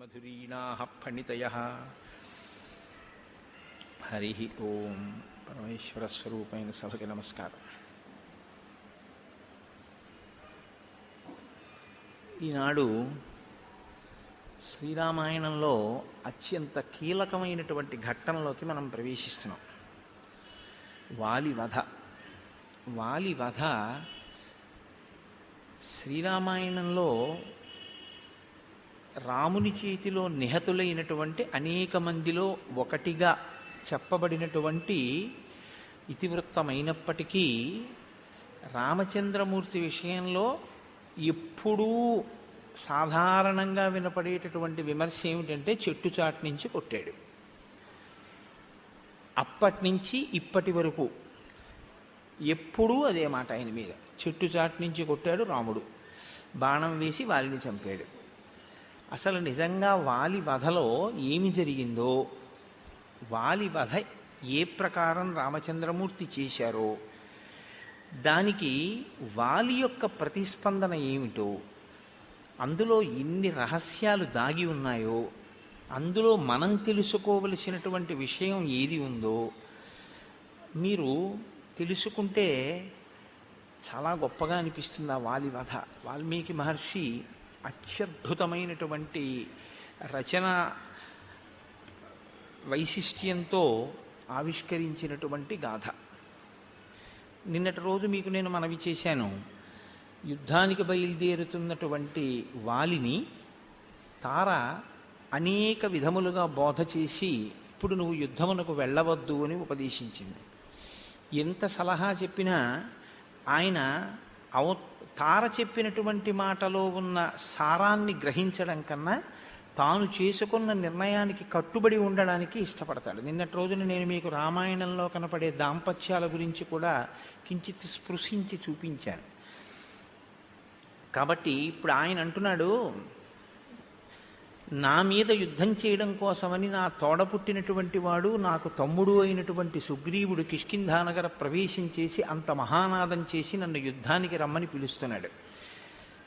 మధురీణాः ఫణితయ హరి ఓం పరమేశ్వర స్వరూపమైన సభకి నమస్కారం ఈనాడు శ్రీరామాయణంలో అత్యంత కీలకమైనటువంటి ఘట్టంలోకి మనం ప్రవేశిస్తున్నాం. వాలి వధ వాలి వధ శ్రీరామాయణంలో రాముని చేతిలో నిహతులైనటువంటి అనేక మందిలో ఒకటిగా చెప్పబడినటువంటి ఇతివృత్తమైనప్పటికీ రామచంద్రమూర్తి విషయంలో ఎప్పుడూ సాధారణంగా వినపడేటటువంటి విమర్శ ఏమిటంటే చెట్టు చాటు నుంచి కొట్టాడు. అప్పటి నుంచి ఇప్పటి వరకు ఎప్పుడూ అదే మాట ఆయన మీద. చెట్టు చాటు నుంచి కొట్టాడు రాముడు. బాణం వేసి వాళ్ళని చంపాడు. అసలు నిజంగా వాలి వధలో ఏమి జరిగిందో వాలి వధ ఏ ప్రకారం రామచంద్రమూర్తి చేశారో దానికి వాలి యొక్క ప్రతిస్పందన ఏమిటో అందులో ఎన్ని రహస్యాలు దాగి ఉన్నాయో అందులో మనం తెలుసుకోవలసినటువంటి విషయం ఏది ఉందో మీరు తెలుసుకుంటే చాలా గొప్పగా అనిపిస్తుంది ఆ వాలి వధ. వాల్మీకి మహర్షి అత్యద్భుతమైనటువంటి రచన వైశిష్ట్యంతో ఆవిష్కరించినటువంటి గాథ. నిన్నటి రోజు మీకు నేను మనవి చేశాను. యుద్ధానికి బయలుదేరుతున్నటువంటి వాలిని తార అనేక విధములుగా బోధ చేసి ఇప్పుడు నువ్వు యుద్ధమునకు వెళ్ళవద్దు అని ఉపదేశించింది. ఎంత సలహా చెప్పినా ఆయన అవు తార చెప్పినటువంటి మాటలో ఉన్న సారాన్ని గ్రహించడం కన్నా తాను చేసుకున్న నిర్ణయానికి కట్టుబడి ఉండడానికి ఇష్టపడతాడు. నిన్నటి రోజున నేను మీకు రామాయణంలో కనపడే దాంపత్యాల గురించి కూడా కించిత్ స్పృశించి చూపించాను. కాబట్టి ఇప్పుడు ఆయన అంటున్నాడు నా మీద యుద్ధం చేయడం కోసమని నా తోడ పుట్టినటువంటి వాడు నాకు తమ్ముడు అయినటువంటి సుగ్రీవుడు కిష్కింధానగర ప్రవేశం చేసి అంత మహానాదం చేసి నన్ను యుద్ధానికి రమ్మని పిలుస్తున్నాడు.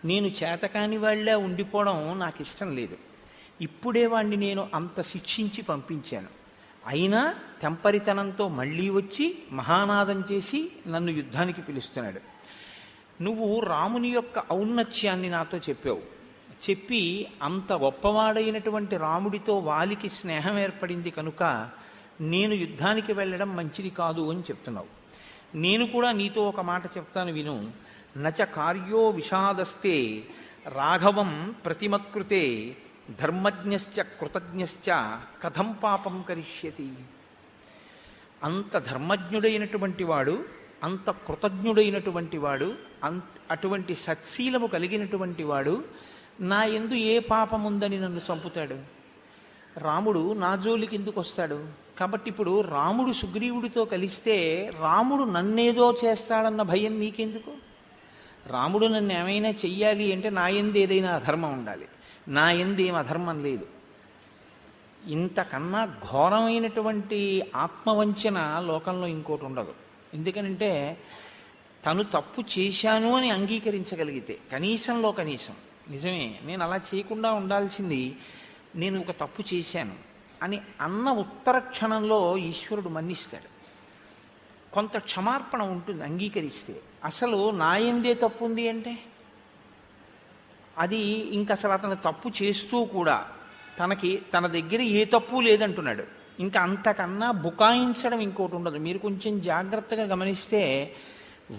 నేను చేతకాని వాళ్ళే ఉండిపోవడం నాకు ఇష్టం లేదు. ఇప్పుడే వాణ్ణి నేను అంత శిక్షించి పంపించాను. అయినా తెంపరితనంతో మళ్ళీ వచ్చి మహానాదం చేసి నన్ను యుద్ధానికి పిలుస్తున్నాడు. నువ్వు రాముని యొక్క ఔన్నత్యాన్ని నాతో చెప్పావు. చెప్పి అంత గొప్పవాడైనటువంటి రాముడితో వాలికి స్నేహం ఏర్పడింది కనుక నేను యుద్ధానికి వెళ్ళడం మంచిది కాదు అని చెప్తున్నావు. నేను కూడా నీతో ఒక మాట చెప్తాను విను. నచ కార్యో విషాదస్తే రాఘవం ప్రతిమకృతే ధర్మజ్ఞశ్చ కృతజ్ఞశ్చ కథం పాపం కరిష్యతి. అంత ధర్మజ్ఞుడైనటువంటి వాడు అంత కృతజ్ఞుడైనటువంటి వాడు అం అటువంటి సత్శీలము కలిగినటువంటి వాడు నా ఎందు ఏ పాపం ఉందని నన్ను చంపుతాడు? రాముడు నా జోలికి ఎందుకు వస్తాడు? కాబట్టి ఇప్పుడు రాముడు సుగ్రీవుడితో కలిస్తే రాముడు నన్నేదో చేస్తాడన్న భయం నీకెందుకు? రాముడు నన్ను ఏమైనా చెయ్యాలి అంటే నా ఎందు ఏదైనా అధర్మం ఉండాలి. నా ఎందు ఏం అధర్మం లేదు. ఇంతకన్నా ఘోరమైనటువంటి ఆత్మవంచన లోకంలో ఇంకోటి ఉండదు. ఎందుకనంటే తను తప్పు చేశాను అని అంగీకరించగలిగితే కనీసంలో కనీసం నిజమే నేను అలా చేయకుండా ఉండాల్సింది నేను ఒక తప్పు చేశాను అని అన్న ఉత్తర క్షణంలో ఈశ్వరుడు మన్నిస్తాడు. కొంత క్షమార్పణ ఉంటుంది అంగీకరిస్తే. అసలు నా ఏందే తప్పు ఉంది అంటే? అది ఇంక అసలు అతను తప్పు చేస్తూ కూడా తనకి తన దగ్గర ఏ తప్పు లేదంటున్నాడు. ఇంకా అంతకన్నా బుకాయించడం ఇంకోటి ఉండదు. మీరు కొంచెం జాగ్రత్తగా గమనిస్తే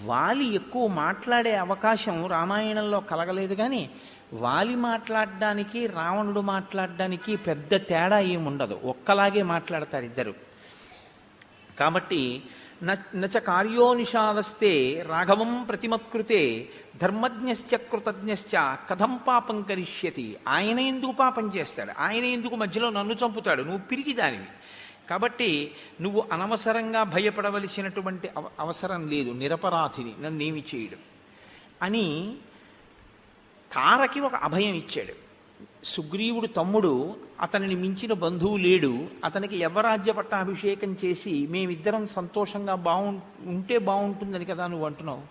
వాలి ఎక్కువ మాట్లాడే అవకాశం రామాయణంలో కలగలేదు కానీ వాలి మాట్లాడడానికి రావణుడు మాట్లాడడానికి పెద్ద తేడా ఏముండదు. ఒక్కలాగే మాట్లాడతారు ఇద్దరు. కాబట్టి నచ కార్యోనిషాదస్తే రాఘవం ప్రతిమత్కృతే ధర్మజ్ఞశ్చ కృతజ్ఞశ్చ కథం పాపం కరిష్యతి. ఆయన ఎందుకు పాపం చేస్తాడు? ఆయన ఎందుకు మధ్యలో నన్ను చంపుతాడు? నువ్వు పిరిగి దానివి. కాబట్టి నువ్వు అనవసరంగా భయపడవలసినటువంటి అవ అవసరం లేదు. నిరపరాధిని. నన్నేమి చేయడం. అని తారకి ఒక అభయం ఇచ్చాడు. సుగ్రీవుడు తమ్ముడు అతనిని మించిన బంధువు లేడు. అతనికి యవ్వరాజ్య పట్టాభిషేకం చేసి మేమిద్దరం సంతోషంగా బాగు ఉంటే బాగుంటుందని కదా నువ్వు అంటున్నావు.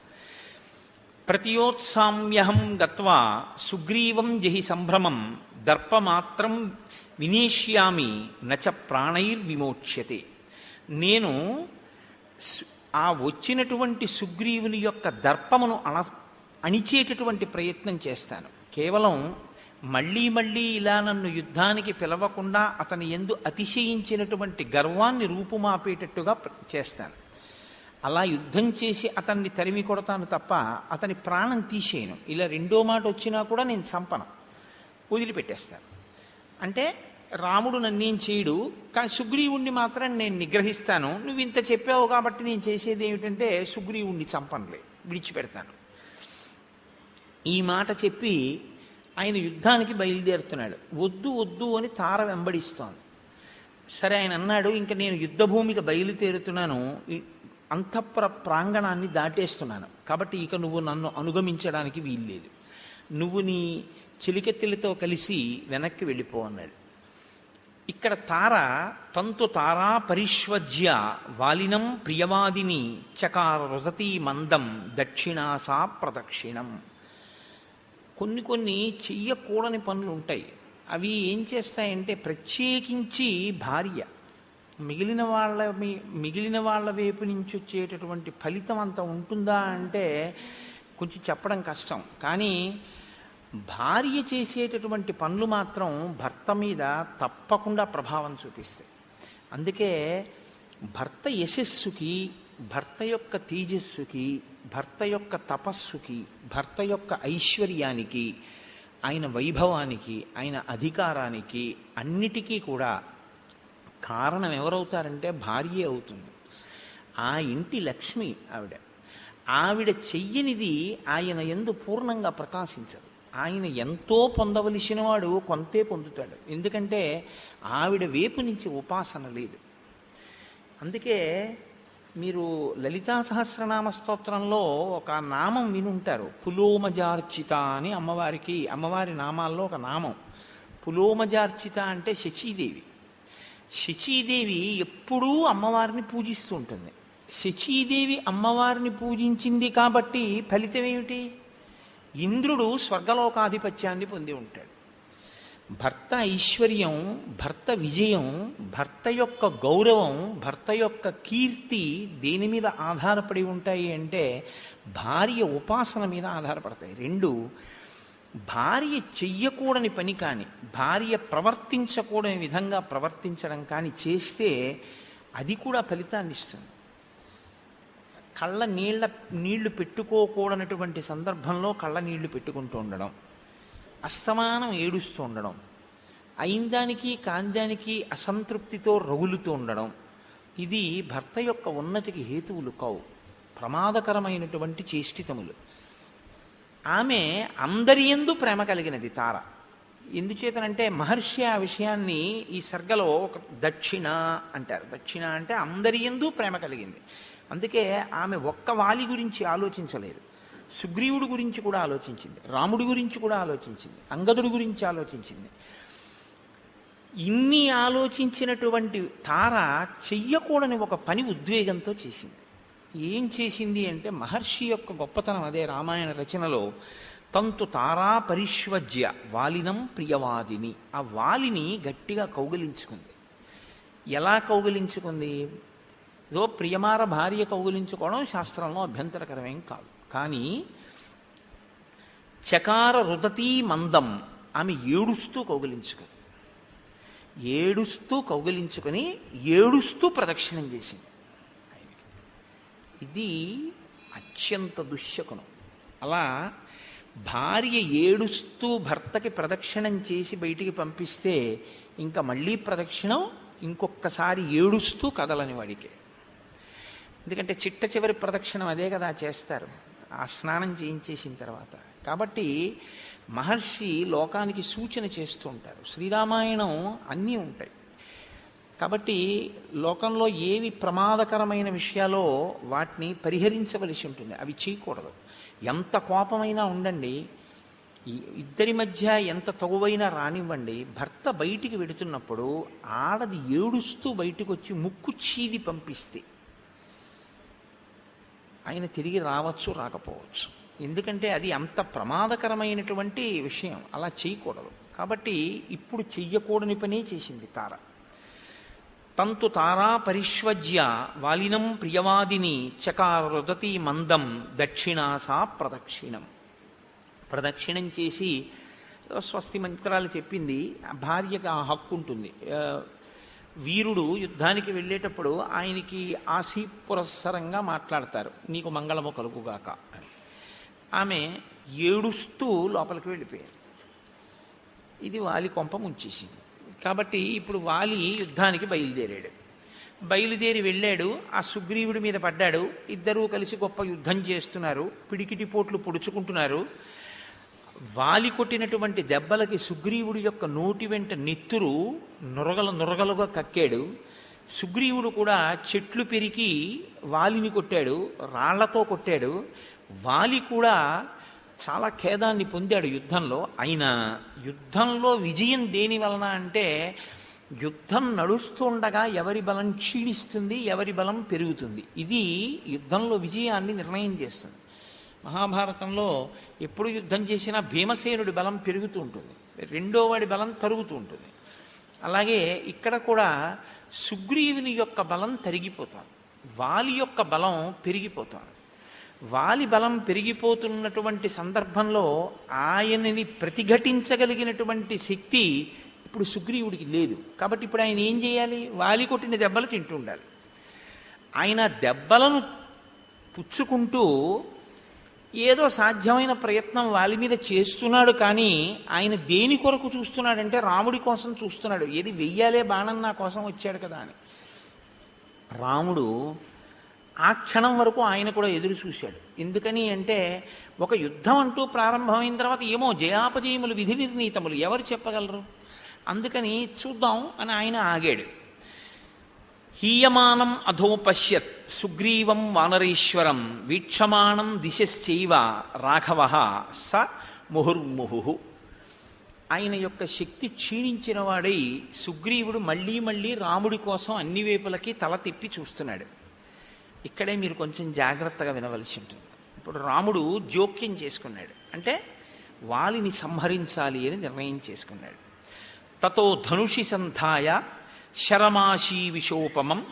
ప్రతియోత్సామ్యహం గత్వా సుగ్రీవం జహి సంభ్రమం దర్పమాత్రం వినేష్యామి నచ ప్రాణైర్విమోచ్యతే నేను ఆ వచ్చినటువంటి సుగ్రీవుని యొక్క దర్పమును అణ అణిచేటటువంటి ప్రయత్నం చేస్తాను. కేవలం మళ్ళీ మళ్ళీ ఇలా నన్ను యుద్ధానికి పిలవకుండా అతని ఎందు అతిశయించినటువంటి గర్వాన్ని రూపుమాపేటట్టుగా చేస్తాను. అలా యుద్ధం చేసి అతన్ని తరిమి కొడతాను తప్ప అతని ప్రాణం తీసేయను. ఇలా రెండో మాట వచ్చినా కూడా నేను చంపను. వదిలిపెట్టేస్తాను. అంటే రాముడు నన్నేం చేయడు కానీ సుగ్రీవుణ్ణి మాత్రం నేను నిగ్రహిస్తాను. నువ్వు ఇంత చెప్పావు కాబట్టి నేను చేసేది ఏమిటంటే సుగ్రీవుణ్ణి చంపనులే విడిచిపెడతాను. ఈ మాట చెప్పి ఆయన యుద్ధానికి బయలుదేరుతున్నాడు. వద్దు వద్దు అని తార వెంబడిస్తోంది. సరే ఆయన అన్నాడు ఇంకా నేను యుద్ధభూమికి బయలుదేరుతున్నాను. అంతఃపుర ప్రాంగణాన్ని దాటేస్తున్నాను. కాబట్టి ఇక నువ్వు నన్ను అనుగమించడానికి వీల్లేదు. నువ్వు నీ చిలికెత్తిలతో కలిసి వెనక్కి వెళ్ళిపో అన్నాడు. ఇక్కడ తార తంతు తారా పరిష్వజ్య వాలినం ప్రియవాదిని చకార రుదతీ మందం దక్షిణాసా ప్రదక్షిణం. కొన్ని కొన్ని చెయ్యకూడని పనులు ఉంటాయి. అవి ఏం చేస్తాయంటే ప్రత్యేకించి భార్య. మిగిలిన వాళ్ళ మీ- మిగిలిన వాళ్ళ వైపు నుంచి వచ్చేటటువంటి ఫలితం అంత ఉంటుందా అంటే కొంచెం చెప్పడం కష్టం. కానీ భార్య చేసేటటువంటి పనులు మాత్రం భర్త మీద తప్పకుండా ప్రభావం చూపిస్తాయి. అందుకే భర్త యశస్సుకి భర్త యొక్క తేజస్సుకి భర్త యొక్క తపస్సుకి భర్త యొక్క ఐశ్వర్యానికి ఆయన వైభవానికి ఆయన అధికారానికి అన్నిటికీ కూడా కారణం ఎవరవుతారంటే భార్య అవుతుంది. ఆ ఇంటి లక్ష్మి ఆవిడ. ఆవిడ చెయ్యనిది ఆయన ఎందు పూర్ణంగా ప్రకాశించదు. ఆయన ఎంతో పొందవలసిన వాడు కొంతే పొందుతాడు. ఎందుకంటే ఆవిడ వేపు నుంచి ఉపాసన లేదు. అందుకే మీరు లలితా సహస్రనామ స్తోత్రంలో ఒక నామం వినుంటారు. పులోమజార్చిత అని అమ్మవారికి అమ్మవారి నామాల్లో ఒక నామం. పులోమజార్చిత అంటే శచీదేవి. శచీదేవి ఎప్పుడూ అమ్మవారిని పూజిస్తూ ఉంటుంది. శచీదేవి అమ్మవారిని పూజించింది కాబట్టి ఫలితం ఏమిటి ఇంద్రుడు స్వర్గలోకాధిపత్యాన్ని పొంది ఉంటాడు. భర్త ఐశ్వర్యం భర్త విజయం భర్త యొక్క గౌరవం భర్త యొక్క కీర్తి దేని మీద ఆధారపడి ఉంటాయి అంటే భార్య ఉపాసన మీద ఆధారపడతాయి. రెండు భార్య చెయ్యకూడని పని కానీ భార్య ప్రవర్తించకూడని విధంగా ప్రవర్తించడం కానీ చేస్తే అది కూడా ఫలితాన్ని ఇస్తుంది. కళ్ళ నీళ్ళ నీళ్ళు పెట్టుకోకూడనటువంటి సందర్భంలో కళ్ళ నీళ్ళు పెట్టుకుంటూ ఉండడం. అస్తమానం ఏడుస్తూ ఉండడం అయిందానికి కాందానికి అసంతృప్తితో రగులుతూ ఉండడం ఇది భర్త యొక్క ఉన్నతికి హేతువులు కావు ప్రమాదకరమైనటువంటి చేష్టితములు. ఆమె అందరి ఎందు ప్రేమ కలిగినది తార. ఎందుచేతనంటే మహర్షి ఆ విషయాన్ని ఈ సర్గలో ఒక దక్షిణ అంటారు. దక్షిణ అంటే అందరి ఎందు ప్రేమ కలిగింది. అందుకే ఆమె ఒక్క వాలి గురించి ఆలోచించలేదు. సుగ్రీవుడి గురించి కూడా ఆలోచించింది రాముడి గురించి కూడా ఆలోచించింది అంగదుడి గురించి ఆలోచించింది. ఇన్ని ఆలోచించినటువంటి తార చెయ్యకూడని ఒక పని ఉద్వేగంతో చేసింది. ఏం చేసింది అంటే మహర్షి యొక్క గొప్పతనం అదే రామాయణ రచనలో తంతు తారా పరిష్వజ్య వాలినం ప్రియవాదిని. ఆ వాలిని గట్టిగా కౌగిలించుకుంది. ఎలా కౌగిలించుకుంది? ఏదో ప్రియమార భార్య కౌగిలించుకోవడం శాస్త్రంలో అభ్యంతరకరమేం కాదు. కానీ చకార రుదతీ మందం ఆమె ఏడుస్తూ కౌగిలించుకుంది ఏడుస్తూ కౌగిలించుకొని ఏడుస్తూ ప్రదక్షిణం చేసింది ఇది అత్యంత దుశ్శకునం. అలా భార్య ఏడుస్తూ భర్తకి ప్రదక్షిణం చేసి బయటికి పంపిస్తే ఇంకా మళ్ళీ ప్రదక్షిణం ఇంకొకసారి ఏడుస్తూ కదలని వాడికి. ఎందుకంటే చిట్ట చివరి ప్రదక్షిణం అదే కదా చేస్తారు. ఆ స్నానం చేయించేసిన తర్వాత. కాబట్టి మహర్షి లోకానికి సూచన చేస్తూ ఉంటారు. శ్రీరామాయణం అన్నీ ఉంటాయి. కాబట్టి లోకంలో ఏవి ప్రమాదకరమైన విషయాలో వాటిని పరిహరించవలసి ఉంటుంది. అవి చేయకూడదు. ఎంత కోపమైనా ఉండండి. ఇద్దరి మధ్య ఎంత తగువైనా రానివ్వండి. భర్త బయటికి వెడుతున్నప్పుడు ఆడది ఏడుస్తూ బయటకు వచ్చి ముక్కు చీది పంపిస్తే ఆయన తిరిగి రావచ్చు రాకపోవచ్చు. ఎందుకంటే అది అంత ప్రమాదకరమైనటువంటి విషయం. అలా చేయకూడదు. కాబట్టి ఇప్పుడు చెయ్యకూడని పనే చేసింది తార. తంతు తారా పరిష్వజ్య వాలినం ప్రియవాదిని చకారుదతి మందం దక్షిణాసా ప్రదక్షిణం. ప్రదక్షిణం చేసి స్వస్తి మంత్రాలు చెప్పింది భార్యకు ఆ హక్కు ఉంటుంది. వీరుడు యుద్ధానికి వెళ్ళేటప్పుడు ఆయనకి ఆశీ పురస్సరంగా మాట్లాడతారు నీకు మంగళము కలుగుగాక. అని. ఆమె ఏడుస్తూ లోపలికి వెళ్ళిపోయారు ఇది వాలి కొంప ముంచేసింది. కాబట్టి ఇప్పుడు వాలి యుద్ధానికి బయలుదేరాడు. బయలుదేరి వెళ్ళాడు ఆ సుగ్రీవుడి మీద పడ్డాడు. ఇద్దరూ కలిసి గొప్ప యుద్ధం చేస్తున్నారు పిడికిటి పోట్లు పొడుచుకుంటున్నారు. వాలి కొట్టినటువంటి దెబ్బలకి సుగ్రీవుడి యొక్క నోటి వెంట నెత్తురు నురగలు నురగలుగా కక్కాడు. సుగ్రీవుడు కూడా చెట్లు పెరికి వాలిని కొట్టాడు రాళ్ళతో కొట్టాడు. వాలి కూడా చాలా ఖేదాన్ని పొందాడు యుద్ధంలో. అయినా యుద్ధంలో విజయం దేని వలన అంటే యుద్ధం నడుస్తుండగా ఎవరి బలం క్షీణిస్తుంది ఎవరి బలం పెరుగుతుంది. ఇది యుద్ధంలో విజయాన్ని నిర్ణయం చేస్తుంది. మహాభారతంలో ఎప్పుడు యుద్ధం చేసినా భీమసేనుడి బలం పెరుగుతూ ఉంటుంది. రెండో వాడి బలం తరుగుతూ ఉంటుంది. అలాగే ఇక్కడ కూడా సుగ్రీవుని యొక్క బలం తరిగిపోతాడు వాలి యొక్క బలం పెరిగిపోతాడు వాలి బలం పెరిగిపోతున్నటువంటి సందర్భంలో ఆయనని ప్రతిఘటించగలిగినటువంటి శక్తి ఇప్పుడు సుగ్రీవుడికి లేదు. కాబట్టి ఇప్పుడు ఆయన ఏం చేయాలి? వాలి కొట్టిన దెబ్బలు తింటూ ఉండాలి. ఆయన దెబ్బలను పుచ్చుకుంటూ ఏదో సాధ్యమైన ప్రయత్నం వాలి మీద చేస్తున్నాడు కానీ ఆయన దేని కొరకు చూస్తున్నాడంటే రాముడి కోసం చూస్తున్నాడు. ఏది వెయ్యాలే బాణం నా కోసం వచ్చాడు కదా అని. రాముడు ఆ క్షణం వరకు ఆయన కూడా ఎదురు చూశాడు. ఎందుకని అంటే ఒక యుద్ధం అంటూ ప్రారంభమైన తర్వాత ఏమో జయాపజయములు విధి నిర్ణీతములు ఎవరు చెప్పగలరు? అందుకని చూద్దాం అని ఆయన ఆగాడు. హీయమానం అధో పశ్యత్ సుగ్రీవం వానరేశ్వరం వీక్షమాణం దిశశ్చైవ రాఘవ స ముహుర్ముహు. ఆయన యొక్క శక్తి క్షీణించిన వాడై సుగ్రీవుడు మళ్ళీ మళ్ళీ రాముడి కోసం అన్ని వైపులకి తల తిప్పి చూస్తున్నాడు. ఇక్కడే మీరు కొంచెం జాగ్రత్తగా వినవలసి ఉంటుంది. ఇప్పుడు రాముడు జోక్యం చేసుకున్నాడు. అంటే వాలిని సంహరించాలి అని నిర్ణయం చేసుకున్నాడు. తతో ధనుషి సంధాయ శరమాశీ విశోపమం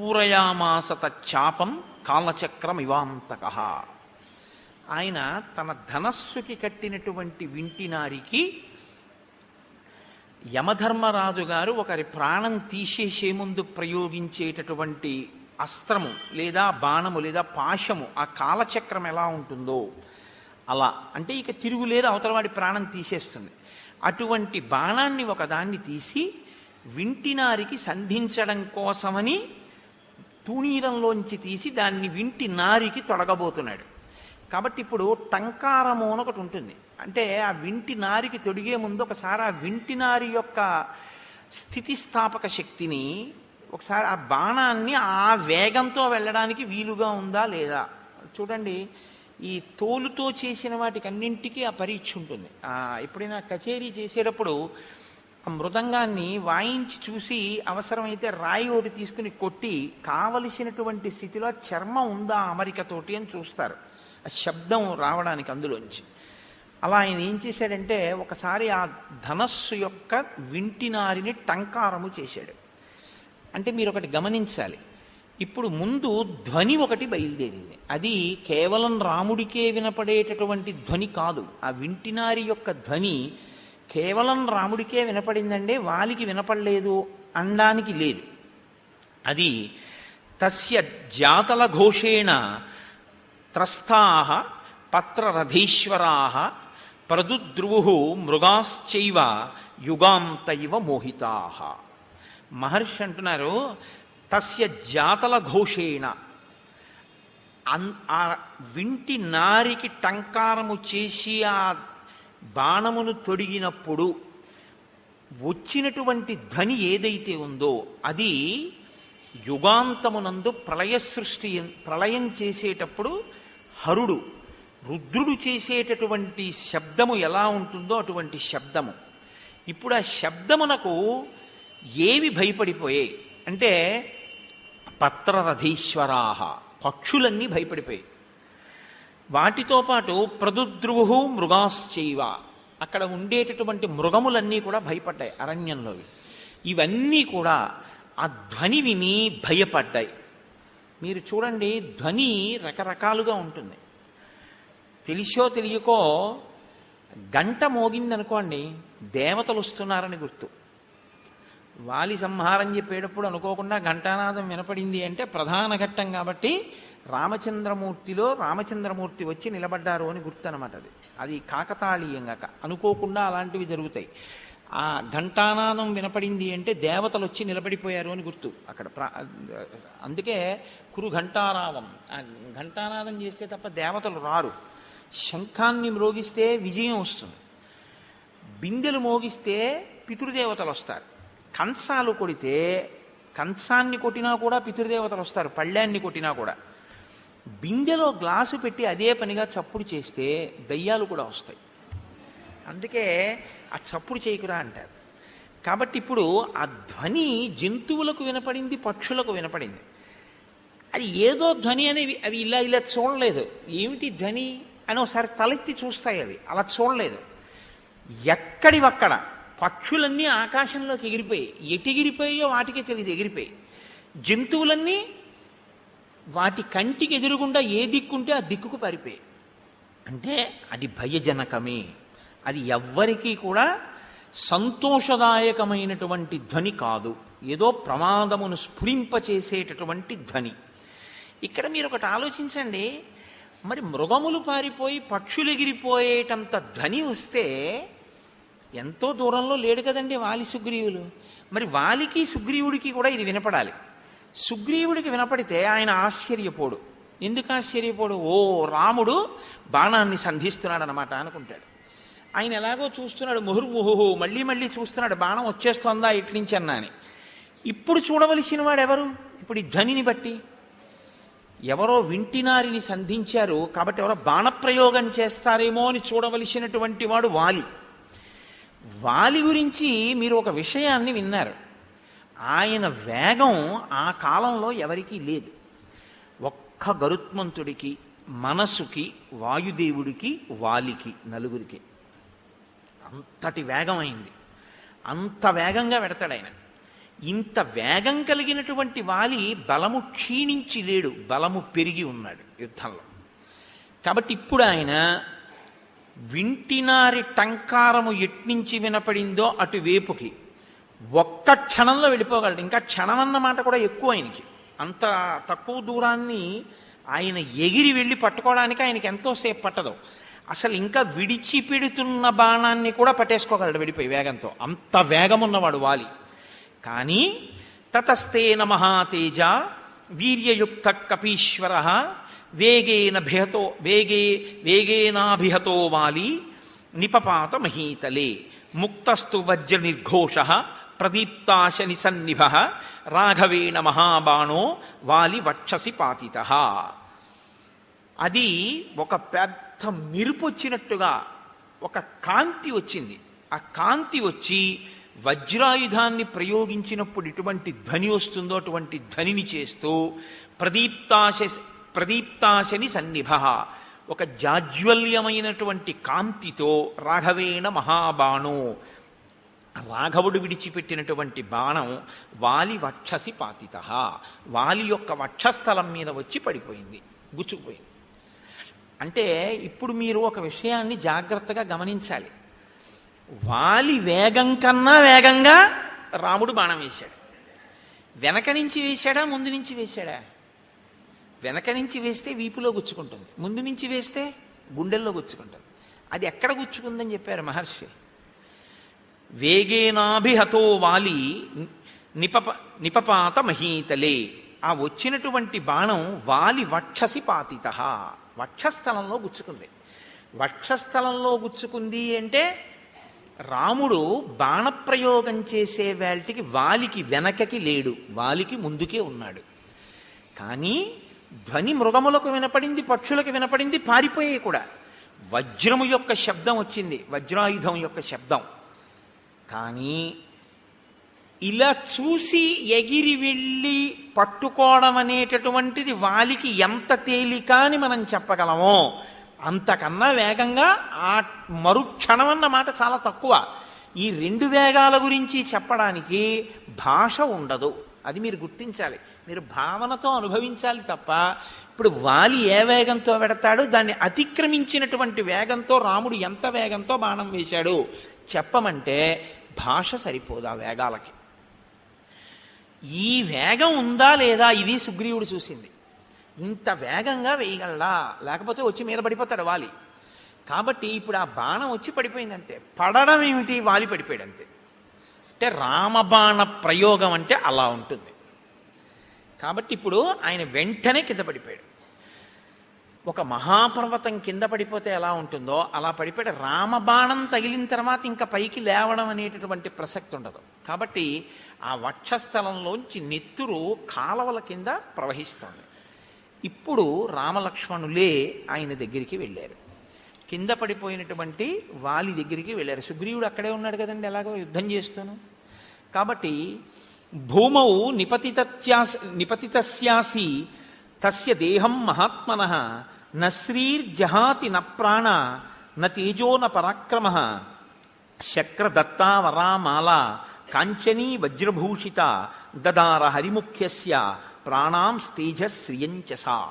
చాపం తచ్చాపం కాలచక్రమివాంతక. ఆయన తన ధనస్సుకి కట్టినటువంటి వింటినారికి యమధర్మరాజు గారు ఒకరి ప్రాణం తీసేసే ముందు ప్రయోగించేటటువంటి అస్త్రము లేదా బాణము లేదా పాశము ఆ కాలచక్రం ఎలా ఉంటుందో అలా. అంటే ఇక తిరుగులేదు అవతల వాడి ప్రాణం తీసేస్తుంది. అటువంటి బాణాన్ని ఒకదాన్ని తీసి వింటినారికి సంధించడం కోసమని తూణీరంలోంచి తీసి దాన్ని వింటి నారికి తొడగబోతున్నాడు. కాబట్టి ఇప్పుడు టంకారము అని ఒకటి ఉంటుంది. అంటే ఆ వింటి నారికి తొడిగే ముందు ఒకసారి ఆ వింటి నారి యొక్క స్థితిస్థాపక శక్తిని ఒకసారి ఆ బాణాన్ని ఆ వేగంతో వెళ్ళడానికి వీలుగా ఉందా లేదా? చూడండి ఈ తోలుతో చేసిన వాటికి అన్నింటికీ ఆ పరీక్ష ఉంటుంది. ఎప్పుడైనా కచేరీ చేసేటప్పుడు ఆ మృదంగాన్ని వాయించి చూసి అవసరమైతే రాయి ఒకటి తీసుకుని కొట్టి కావలసినటువంటి స్థితిలో చర్మం ఉందా అమరికతోటి అని చూస్తారు. ఆ శబ్దం రావడానికి అందులోంచి. అలా ఆయన ఏం చేశాడంటే ఒకసారి ఆ ధనస్సు యొక్క వింటినారిని టంకారము చేశాడు. అంటే మీరు ఒకటి గమనించాలి. ఇప్పుడు ముందు ధ్వని ఒకటి బయలుదేరింది. అది కేవలం రాముడికే వినపడేటటువంటి ధ్వని కాదు. ఆ వింటినారి యొక్క ధ్వని కేవలం రాముడికే వినపడిందండి వాలికి వినపడలేదు అనడానికి లేదు. అది తస్య జాతల ఘోషేణ త్రస్థా పత్రరథీశ్వరా ప్రదుద్రువు మృగాశ్చైవ యుగాంతైవ మోహితా. మహర్షి అంటున్నారు తస్య జాతల ఘోషేణ అన్ ఆ వింటి నారికి టంకారము చేసి ఆ బాణమును తొడిగినప్పుడు వచ్చినటువంటి ధ్వని ఏదైతే ఉందో అది యుగాంతమునందు ప్రళయ సృష్టి ప్రళయం చేసేటప్పుడు హరుడు రుద్రుడు చేసేటటువంటి శబ్దము ఎలా ఉంటుందో అటువంటి శబ్దము. ఇప్పుడు ఆ శబ్దమునకు ఏవి భయపడిపోయాయి? అంటే పత్రరథీశ్వరాహ పక్షులన్నీ భయపడిపోయాయి. వాటితో పాటు ప్రదుద్రువు మృగాశ్చైవ. అక్కడ ఉండేటటువంటి మృగములన్నీ కూడా భయపడ్డాయి అరణ్యంలోవి. ఇవన్నీ కూడా ఆ ధ్వని విని భయపడ్డాయి. మీరు చూడండి ధ్వని రకరకాలుగా ఉంటుంది. తెలిసో తెలియకో గంట మోగిందనుకోండి దేవతలు వస్తున్నారని గుర్తు. వాలి సంహారం చెప్పేటప్పుడు అనుకోకుండా ఘంటానాదం వినపడింది అంటే ప్రధాన ఘట్టం కాబట్టి రామచంద్రమూర్తిలో రామచంద్రమూర్తి వచ్చి నిలబడ్డారు అని గుర్తు అనమాట అది అది కాకతాళీయంగా అనుకోకుండా అలాంటివి జరుగుతాయి. ఆ ఘంటానాదం వినపడింది అంటే దేవతలు వచ్చి నిలబడిపోయారు అని గుర్తు. అక్కడ ప్రా అందుకే కురు ఘంటారావం ఆ ఘంటానాదం చేస్తే తప్ప దేవతలు రారు. శంఖాన్ని మ్రోగిస్తే విజయం వస్తుంది. బిందెలు మోగిస్తే పితృదేవతలు వస్తారు. కంసాలు కొడితే కంసాన్ని కొట్టినా కూడా పితృదేవతలు వస్తారు. పళ్ళాన్ని కొట్టినా కూడా. బిందెలో గ్లాసు పెట్టి అదే పనిగా చప్పుడు చేస్తే దయ్యాలు కూడా వస్తాయి. అందుకే ఆ చప్పుడు చేయకురా అంటారు. కాబట్టి ఇప్పుడు ఆ ధ్వని జంతువులకు వినపడింది పక్షులకు వినపడింది. అది ఏదో ధ్వని అనేవి అవి ఇలా ఇలా చూడలేదు. ఏమిటి ధ్వని? అని ఒకసారి తలెత్తి చూస్తాయి అవి. అలా చూడలేదు. ఎక్కడివక్కడ పక్షులన్నీ ఆకాశంలోకి ఎగిరిపోయాయి. ఎటు ఎగిరిపోయాయో వాటికే తెలియదు ఎగిరిపోయి జంతువులన్నీ వాటి కంటికి ఎదురుగుండా ఏ దిక్కుంటే ఆ దిక్కుకు పారిపోయాయి అంటే అది భయజనకమే. అది ఎవ్వరికీ కూడా సంతోషదాయకమైనటువంటి ధ్వని కాదు. ఏదో ప్రమాదమును స్ఫురింపచేసేటటువంటి ధ్వని. ఇక్కడ మీరు ఒకటి ఆలోచించండి. మరి మృగములు పారిపోయి పక్షులు ఎగిరిపోయేటంత ధ్వని వస్తే ఎంతో దూరంలో లేడు కదండి వాలి సుగ్రీవులు. మరి వాలికి సుగ్రీవుడికి కూడా ఇది వినపడాలి. సుగ్రీవుడికి వినపడితే ఆయన ఆశ్చర్యపోడు. ఎందుకు ఆశ్చర్యపోడు? ఓ రాముడు బాణాన్ని సంధిస్తున్నాడు అనమాట అనుకుంటాడు. ఆయన ఎలాగో చూస్తున్నాడు ముహుర్ముహు మళ్ళీ మళ్ళీ చూస్తున్నాడు బాణం వచ్చేస్తోందా ఇట్నుంచి అన్నా అని. ఇప్పుడు చూడవలసిన వాడు ఎవరు? ఇప్పుడు ఈ ధ్వనిని బట్టి. ఎవరో వింటినారిని సంధించారు కాబట్టి ఎవరో బాణప్రయోగం చేస్తారేమో అని చూడవలసినటువంటి వాడు వాలి. వాలి గురించి మీరు ఒక విషయాన్ని విన్నారు. ఆయన వేగం ఆ కాలంలో ఎవరికీ లేదు. ఒక్క గరుత్మంతుడికి మనసుకి వాయుదేవుడికి వాలికి నలుగురికి అంతటి వేగం అయింది. అంత వేగంగా పెడతాడు ఆయన. ఇంత వేగం కలిగినటువంటి వాలి బలము క్షీణించి లేడు బలము పెరిగి ఉన్నాడు యుద్ధంలో. కాబట్టి ఇప్పుడు ఆయన వింటినారి టంకారము ఎట్నుంచి వినపడిందో అటు వేపుకి ఒక్క క్షణంలో వెళ్ళిపోగలడు. ఇంకా క్షణం అన్నమాట కూడా ఎక్కువ ఆయనకి. అంత తక్కువ దూరాన్ని ఆయన ఎగిరి వెళ్ళి పట్టుకోవడానికి ఆయనకి ఎంతోసేపు పట్టదు. అసలు ఇంకా విడిచిపెడుతున్న బాణాన్ని కూడా పట్టేసుకోగలడు విడిపోయి వేగంతో. అంత వేగం ఉన్నవాడు వాలి. కానీ తతస్తేన మహాతేజ వీర్యయుక్త కపీశ్వర వేగేన భిహతో వేగే వేగేనాభిహతో వాలి. నిపపాత మహీతలే. ముక్తస్తు వజ్ర నిర్ఘోష ప్రదీప్తాశని సన్నిభ రాఘవేణ మహాబాణో వాలి వక్షసి పాతిత. అది ఒక పెద్ద మెరుపు వచ్చినట్టుగా ఒక కాంతి వచ్చింది. ఆ కాంతి వచ్చి వజ్రాయుధాన్ని ప్రయోగించినప్పుడు ఎటువంటి ధ్వని వస్తుందో అటువంటి ధ్వనిని చేస్తూ ప్రదీప్తాశ ప్రదీప్తాశని సన్నిభ. ఒక జాజ్వల్యమైనటువంటి కాంతితో రాఘవేణ మహాబాణో రాఘవుడు విడిచిపెట్టినటువంటి బాణం వాలి వక్షసి పాతిత. వాలి యొక్క వక్షస్థలం మీద వచ్చి పడిపోయింది గుచ్చుకుపోయింది. అంటే ఇప్పుడు మీరు ఒక విషయాన్ని జాగ్రత్తగా గమనించాలి. వాలి వేగం కన్నా వేగంగా రాముడు బాణం వేశాడు. వెనక నుంచి వేశాడా ముందు నుంచి వేశాడా? వెనక నుంచి వేస్తే వీపులో గుచ్చుకుంటుంది ముందు నుంచి వేస్తే గుండెల్లో గుచ్చుకుంటుంది. అది ఎక్కడ గుచ్చుకుందని చెప్పారు మహర్షి? వేగేనాభిహతో వాలి నిపప నిపపాత మహీతలే. ఆ వచ్చినటువంటి బాణం వాలి వక్షసి పాతిత. వక్షస్థలంలో గుచ్చుకుంది. వక్షస్థలంలో గుచ్చుకుంది అంటే రాముడు బాణప్రయోగం చేసే వేళటికి వాలికి వెనకకి లేడు. వాలికి ముందుకే ఉన్నాడు. కానీ ధ్వని మృగములకు వినపడింది పక్షులకు వినపడింది పారిపోయే కూడా. వజ్రము యొక్క శబ్దం వచ్చింది. వజ్రాయుధం యొక్క శబ్దం. కానీ ఇలా చూసి ఎగిరి వెళ్ళి పట్టుకోవడం అనేటటువంటిది వాలికి ఎంత తేలిక అని మనం చెప్పగలమో అంతకన్నా వేగంగా ఆ మరుక్షణం అన్న మాట చాలా తక్కువ. ఈ రెండు వేగాల గురించి చెప్పడానికి భాష ఉండదు. అది మీరు గుర్తించాలి. మీరు భావనతో అనుభవించాలి తప్ప ఇప్పుడు వాలి ఏ వేగంతో పెడతాడు దాన్ని అతిక్రమించినటువంటి వేగంతో రాముడు ఎంత వేగంతో బాణం వేశాడు చెప్పమంటే భాష సరిపోదు ఆ వేగాలకి. ఈ వేగం ఉందా లేదా ఇది సుగ్రీవుడు చూసింది. ఇంత వేగంగా వేయగలడా? లేకపోతే వచ్చి మీద పడిపోతాడు వాలి. కాబట్టి ఇప్పుడు ఆ బాణం వచ్చి పడిపోయింది అంతే పడడం ఏమిటి? వాలి పడిపోయాడు అంతే అంటే రామబాణ ప్రయోగం అంటే అలా ఉంటుంది. కాబట్టి ఇప్పుడు ఆయన వెంటనే కింద పడిపోయాడు. ఒక మహాపర్వతం కింద పడిపోతే ఎలా ఉంటుందో అలా పడిపోయాడు రామబాణం తగిలిన తర్వాత ఇంకా పైకి లేవడం అనేటటువంటి ప్రసక్తి ఉండదు. కాబట్టి ఆ వక్షస్థలంలోంచి నెత్తురు కాలవల కింద ప్రవహిస్తుంది. ఇప్పుడు రామలక్ష్మణులే ఆయన దగ్గరికి వెళ్ళారు. కింద పడిపోయినటువంటి వాలి దగ్గరికి వెళ్ళారు. సుగ్రీవుడు అక్కడే ఉన్నాడు కదండి ఎలాగో యుద్ధం చేస్తాను. కాబట్టి భూమౌ నిపతిత్యాస్ నిపతితస్యాసి తస్య దేహం మహాత్మన నశ్రీర్జహాతి న ప్రాణ న తేజో న పరాక్రమ శక్రదత్తావరామాల కాంచనీ వజ్రభూషిత దదార హరిముఖ్యస్య ప్రాణాం శ్రియంచసా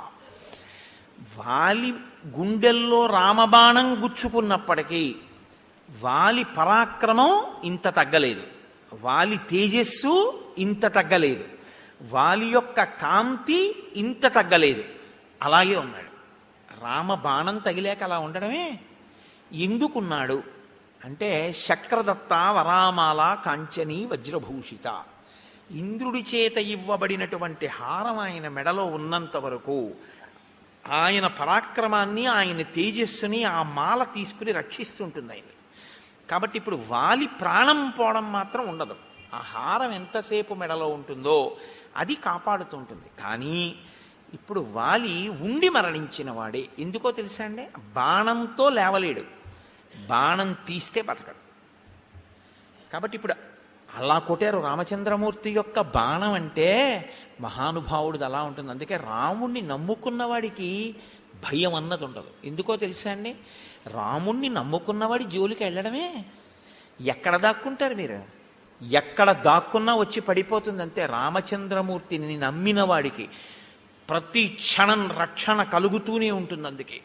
వాలి గుండెల్లో రామబాణం గుచ్చుకున్నప్పటికీ వాలి పరాక్రమం ఇంత తగ్గలేదు. వాలి తేజస్సు ఇంత తగ్గలేదు. వాలి యొక్క కాంతి ఇంత తగ్గలేదు. అలాగే ఉన్నాడు. రామ బాణం తగిలేక అలా ఉండడమే? ఎందుకున్నాడు? అంటే శక్రదత్త వరామాల కాంచని వజ్రభూషిత. ఇంద్రుడి చేత ఇవ్వబడినటువంటి హారం ఆయన మెడలో ఉన్నంత వరకు ఆయన పరాక్రమాన్ని ఆయన తేజస్సుని ఆ మాల తీసుకుని రక్షిస్తుంటుంది ఆయన. కాబట్టి ఇప్పుడు వాలి ప్రాణం పోవడం మాత్రం ఉండదు. ఆ హారం ఎంతసేపు మెడలో ఉంటుందో అది కాపాడుతుంటుంది. కానీ ఇప్పుడు వాలి ఉండి మరణించిన వాడే. ఎందుకో తెలుసా అండి? బాణంతో లేవలేడు. బాణం తీస్తే బతకడు. కాబట్టి ఇప్పుడు అలా కొట్టారు రామచంద్రమూర్తి యొక్క బాణం అంటే మహానుభావుడిది అలా ఉంటుంది. అందుకే రాముణ్ణి నమ్ముకున్న వాడికి భయం అన్నది ఉండదు. ఎందుకో తెలుసా అండి? రాముణ్ణి నమ్ముకున్నవాడి జోలికి వెళ్ళడమే. ఎక్కడ దాక్కుంటారు మీరు? ఎక్కడ దాక్కున్నా వచ్చి పడిపోతుంది అంతే రామచంద్రమూర్తిని నమ్మిన వాడికి ప్రతి క్షణం రక్షణ కలుగుతూనే ఉంటుంది అందుకే.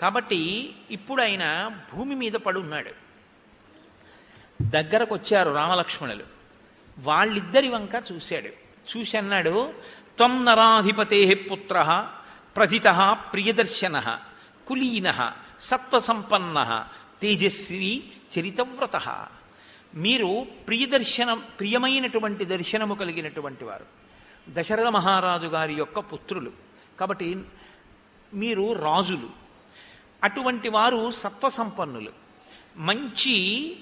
కాబట్టి ఇప్పుడు ఆయన భూమి మీద పడి ఉన్నాడు. దగ్గరకు వచ్చారు రామలక్ష్మణులు. వాళ్ళిద్దరి వంక చూశాడు. చూసి అన్నాడు త్వం నరాధిపతే పుత్ర ప్రథిత ప్రియదర్శన కులీన సత్వసంపన్న తేజస్వి చరితవ్రత. మీరు ప్రియదర్శనం ప్రియమైనటువంటి దర్శనము కలిగినటువంటి వారు. దశరథ మహారాజు గారి యొక్క పుత్రులు. కాబట్టి మీరు రాజులు. అటువంటి వారు సత్వసంపన్నులు. మంచి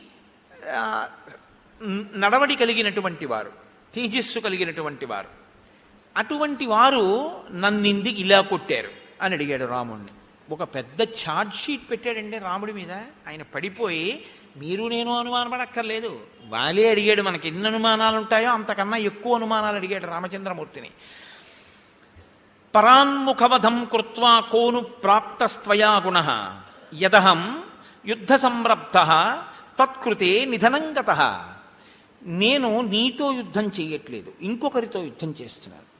నడవడి కలిగినటువంటి వారు. తేజస్సు కలిగినటువంటి వారు. అటువంటి వారు నన్నింది ఇలా కొట్టారు అని అడిగాడు రాముణ్ణి. ఒక పెద్ద ఛార్జ్ షీట్ పెట్టాడండి రాముడి మీద. ఆయన పడిపోయి మీరు నేను అనుమానపడక్కర్లేదు. వాలే అడిగాడు మనకి ఎన్ని అనుమానాలు ఉంటాయో అంతకన్నా ఎక్కువ అనుమానాలు అడిగాడు రామచంద్రమూర్తిని. పరాన్ముఖవధం కృత్వా కోను ప్రాప్తస్త్వయా గుణ. యదహం యుద్ధ సంరబ్ధ తత్కృతే నిధనంగత. నేను నీతో యుద్ధం చేయట్లేదు ఇంకొకరితో యుద్ధం చేస్తున్నాను.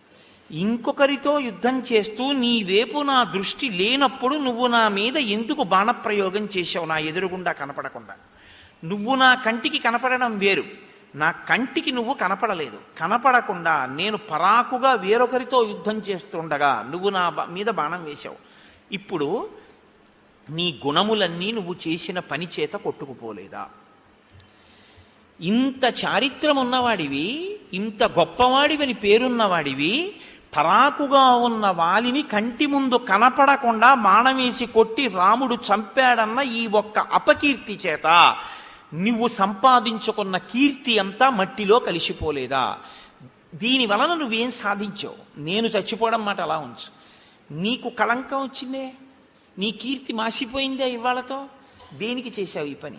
ఇంకొకరితో యుద్ధం చేస్తూ నీ వైపు నా దృష్టి లేనప్పుడు నువ్వు నా మీద ఎందుకు బాణప్రయోగం చేశావు? నా ఎదురుగుండా కనపడకుండా. నువ్వు నా కంటికి కనపడడం వేరు. నా కంటికి నువ్వు కనపడలేదు. కనపడకుండా నేను పరాకుగా వేరొకరితో యుద్ధం చేస్తుండగా నువ్వు నా మీద బాణం వేశావు. ఇప్పుడు నీ గుణములన్నీ నువ్వు చేసిన పని చేత కొట్టుకుపోలేదా? ఇంత చారిత్రం ఉన్నవాడివి ఇంత గొప్పవాడివని పేరున్నవాడివి పరాకుగా ఉన్న వాలిని కంటి ముందు కనపడకుండా మానవేసి కొట్టి రాముడు చంపాడన్న ఈ ఒక్క అపకీర్తి చేత నువ్వు సంపాదించుకున్న కీర్తి అంతా మట్టిలో కలిసిపోలేదా? దీని వలన నువ్వేం సాధించావు? నేను చచ్చిపోవడం మాట అలా ఉంచు. నీకు కళంకం వచ్చిందే? నీ కీర్తి మాసిపోయిందే ఇవాళతో? దేనికి చేశావు ఈ పని?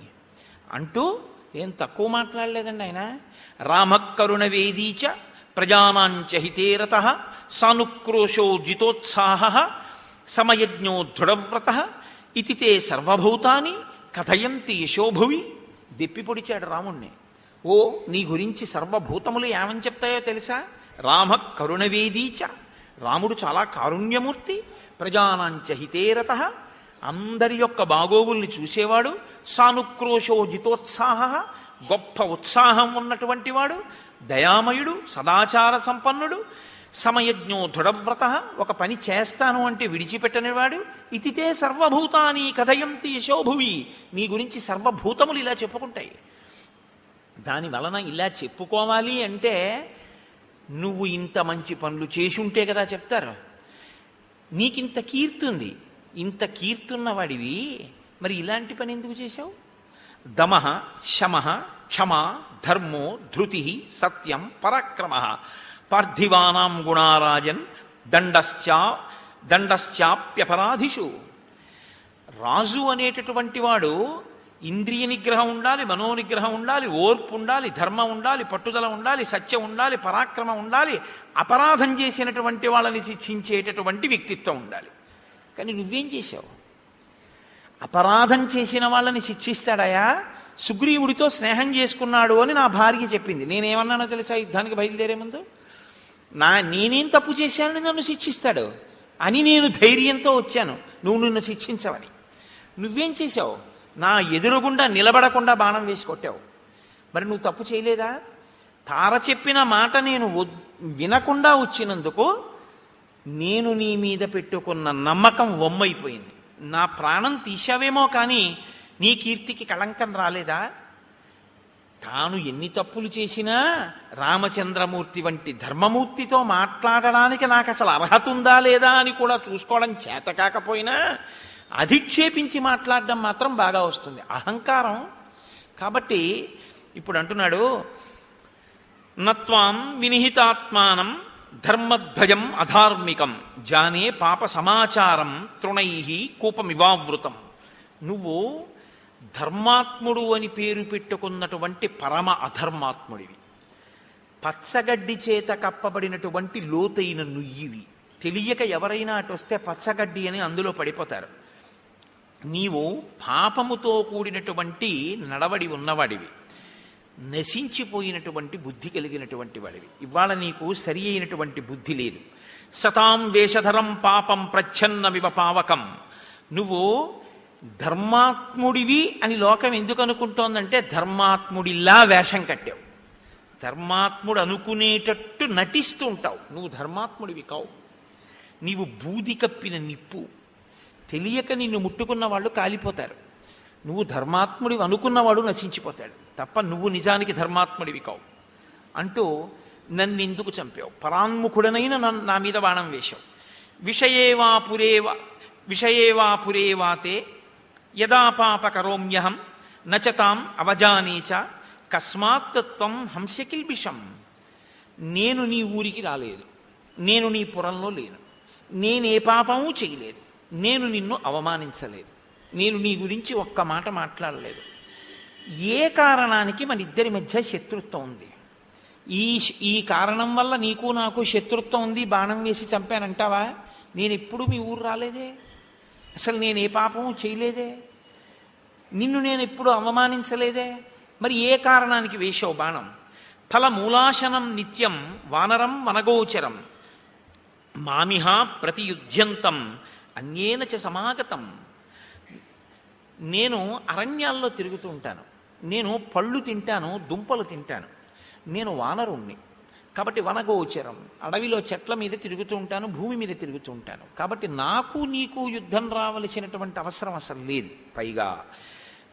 అంటూ ఏం తక్కువ మాట్లాడలేదండి ఆయన. రామకరుణ వేదీచ ప్రజానాంచ హితేరత సానుక్రోశో జితోత్సాహ సమయజ్ఞో దృఢవ్రత ఇది తే సర్వభూతాని కథయంతి యశోభువి దెప్పి పొడిచాడు రాముణ్ణి. ఓ నీ గురించి సర్వభూతములు ఏమని చెప్తాయో తెలుసా? రామ కరుణవేదీచ రాముడు చాలా కారుణ్యమూర్తి. ప్రజానాంచ హితేరత అందరి యొక్క బాగోగుల్ని చూసేవాడు. సానుక్రోశో జితోత్సాహ గొప్ప ఉత్సాహం ఉన్నటువంటి వాడు. దయామయుడు సదాచార సంపన్నుడు సమయజ్ఞో దృఢవ్రత ఒక పని చేస్తాను అంటే విడిచిపెట్టనివాడు ఇతితే సర్వభూతాని కథయంతి యశోభువి. నీ గురించి సర్వభూతములు ఇలా చెప్పుకుంటాయి. దాని వలన ఇలా చెప్పుకోవాలి అంటే నువ్వు ఇంత మంచి పనులు చేసి ఉంటే కదా చెప్తారు. నీకింత కీర్తుంది. ఇంత కీర్తున్నవాడివి. మరి ఇలాంటి పని ఎందుకు చేశావు? దమ శమ క్షమ ధర్మో ధృతి సత్యం పరాక్రమ. పార్థివానాం గుణారాజన్ దండశ్చా దండశ్చాప్యపరాధిషు. రాజు అనేటటువంటి వాడు ఇంద్రియ నిగ్రహం ఉండాలి మనోనిగ్రహం ఉండాలి ఓర్పు ఉండాలి ధర్మం ఉండాలి పట్టుదల ఉండాలి సత్యం ఉండాలి పరాక్రమం ఉండాలి అపరాధం చేసినటువంటి వాళ్ళని శిక్షించేటటువంటి వ్యక్తిత్వం ఉండాలి. కానీ నువ్వేం చేశావు? అపరాధం చేసిన వాళ్ళని శిక్షిస్తాడయా? సుగ్రీవుడితో స్నేహం చేసుకున్నాడు అని నా భార్య చెప్పింది. నేనేమన్నానో తెలుసా? యుద్ధానికి బయలుదేరే ముందు? నా నేనేం తప్పు చేశానని నన్ను శిక్షిస్తాడు. అని నేను ధైర్యంతో వచ్చాను. నువ్వు నిన్ను శిక్షించవని. నువ్వేం చేశావు? నా ఎదురుగుండా నిలబడకుండా బాణం వేసి కొట్టావు. మరి నువ్వు తప్పు చేయలేదా? తార చెప్పిన మాట నేను వినకుండా వచ్చినందుకు నేను నీ మీద పెట్టుకున్న నమ్మకం వమ్మైపోయింది. నా ప్రాణం తీశావేమో కానీ నీ కీర్తికి కళంకం రాలేదా? తాను ఎన్ని తప్పులు చేసినా రామచంద్రమూర్తి వంటి ధర్మమూర్తితో మాట్లాడడానికి నాకు అసలు అర్హత ఉందా లేదా అని కూడా చూసుకోవడం చేత కాకపోయినా అధిక్షేపించి మాట్లాడడం మాత్రం బాగా వస్తుంది. అహంకారం. కాబట్టి ఇప్పుడు అంటున్నాడు నత్వాం వినిహితాత్మానం ధర్మధ్వజం అధార్మికం జానే పాప సమాచారం తృణై కూపమివావృతం. నువ్వు ధర్మాత్ముడు అని పేరు పెట్టుకున్నటువంటి పరమ అధర్మాత్ముడివి. పచ్చగడ్డి చేత కప్పబడినటువంటి లోతైన నుయ్యివి. తెలియక ఎవరైనా అటు వస్తే పచ్చగడ్డి అని అందులో పడిపోతారు. నీవు పాపముతో కూడినటువంటి నడవడి ఉన్నవాడివి. నశించిపోయినటువంటి బుద్ధి కలిగినటువంటి వాడివి. ఇవాళ నీకు సరి అయినటువంటి బుద్ధి లేదు. సతాం వేషధరం పాపం ప్రచ్ఛన్నమివ పావకం. నువ్వు ధర్మాత్ముడివి అని లోకం ఎందుకు అనుకుంటోందంటే ధర్మాత్ముడిలా వేషం కట్టావు. ధర్మాత్ముడు అనుకునేటట్టు నటిస్తూ ఉంటావు. నువ్వు ధర్మాత్ముడివి కావు. నీవు బూది కప్పిన నిప్పు. తెలియక నిన్ను ముట్టుకున్న వాళ్ళు కాలిపోతారు. నువ్వు ధర్మాత్ముడివి అనుకున్నవాడు నశించిపోతాడు. తప్ప నువ్వు నిజానికి ధర్మాత్ముడివి కావు. అంటూ నన్ను ఎందుకు చంపావు? పరాన్ముఖుడనైన నన్ను నా మీద బాణం వేశావు. విషయేవా పురేవా విషయేవా పురేవాతే యదా పాపకరోమ్యహం నచతాం అవజానేచ కస్మాత్ త్వం హంసకిల్బిషం నేను నీ ఊరికి రాలేదు. నేను నీ పురంలో లేను. నేనే పాపము చేయలేదు. నేను నిన్ను అవమానించలేదు. నేను నీ గురించి ఒక్క మాట మాట్లాడలేదు. ఏ కారణానికి మన ఇద్దరి మధ్య శత్రుత్వం ఉంది? ఈ ఈ కారణం వల్ల నీకు నాకు శత్రుత్వం ఉంది బాణం వేసి చంపానంటావా? నేను ఎప్పుడు మీ ఊరు రాలేదే? అసలు నేను ఏ పాపం చేయలేదే. నిన్ను నేను ఎప్పుడు అవమానించలేదే. మరి ఏ కారణానికి వేశావు బాణం? ఫలమూలాశనం నిత్యం వానరం మనగోచరం మామిహ ప్రతియుధ్యంతం అన్యేన చ సమాగతం. నేను అరణ్యాల్లో తిరుగుతూ ఉంటాను. నేను పళ్ళు తింటాను దుంపలు తింటాను. నేను వానరుణ్ణి. కాబట్టి వనగోచరం. అడవిలో చెట్ల మీద తిరుగుతూ ఉంటాను భూమి మీద తిరుగుతూ ఉంటాను. కాబట్టి నాకు నీకు యుద్ధం రావలసినటువంటి అవసరం అసలు లేదు. పైగా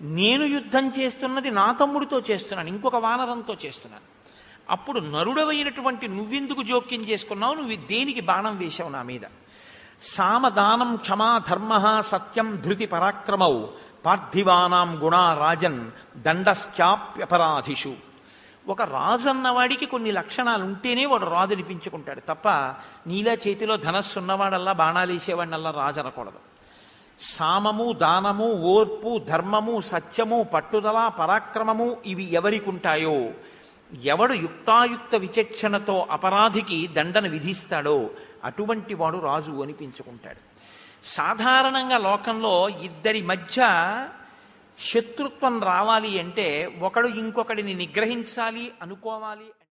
నేను యుద్ధం చేస్తున్నది నా తమ్ముడితో చేస్తున్నాను ఇంకొక వానరంతో చేస్తున్నాను. అప్పుడు నరుడవైనటువంటి నువ్వెందుకు జోక్యం చేసుకున్నావు? నువ్వు దేనికి బాణం వేశావు నా మీద? సామదానం క్షమా ధర్మ సత్యం ధృతి పరాక్రమౌ పార్థివానాం గుణా రాజన్ దండశ్చాప్యపరాధిషు ఒక రాజు అన్నవాడికి కొన్ని లక్షణాలు ఉంటేనే వాడు రాజు అనిపించుకుంటాడు తప్ప నీలా చేతిలో ధనస్సు ఉన్నవాడల్లా బాణాలు వేసేవాడినల్లా రాజు అనకూడదు సామము దానము ఓర్పు ధర్మము సత్యము పట్టుదల పరాక్రమము ఇవి ఎవరికి ఉంటాయో ఎవడు యుక్తాయుక్త విచక్షణతో అపరాధికి దండన విధిస్తాడో అటువంటి వాడు రాజు అనిపించుకుంటాడు. సాధారణంగా లోకంలో ఇద్దరి మధ్య శత్రుత్వం రావాలి అంటే ఒకడు ఇంకొకడిని నిగ్రహించాలి అనుకోవాలి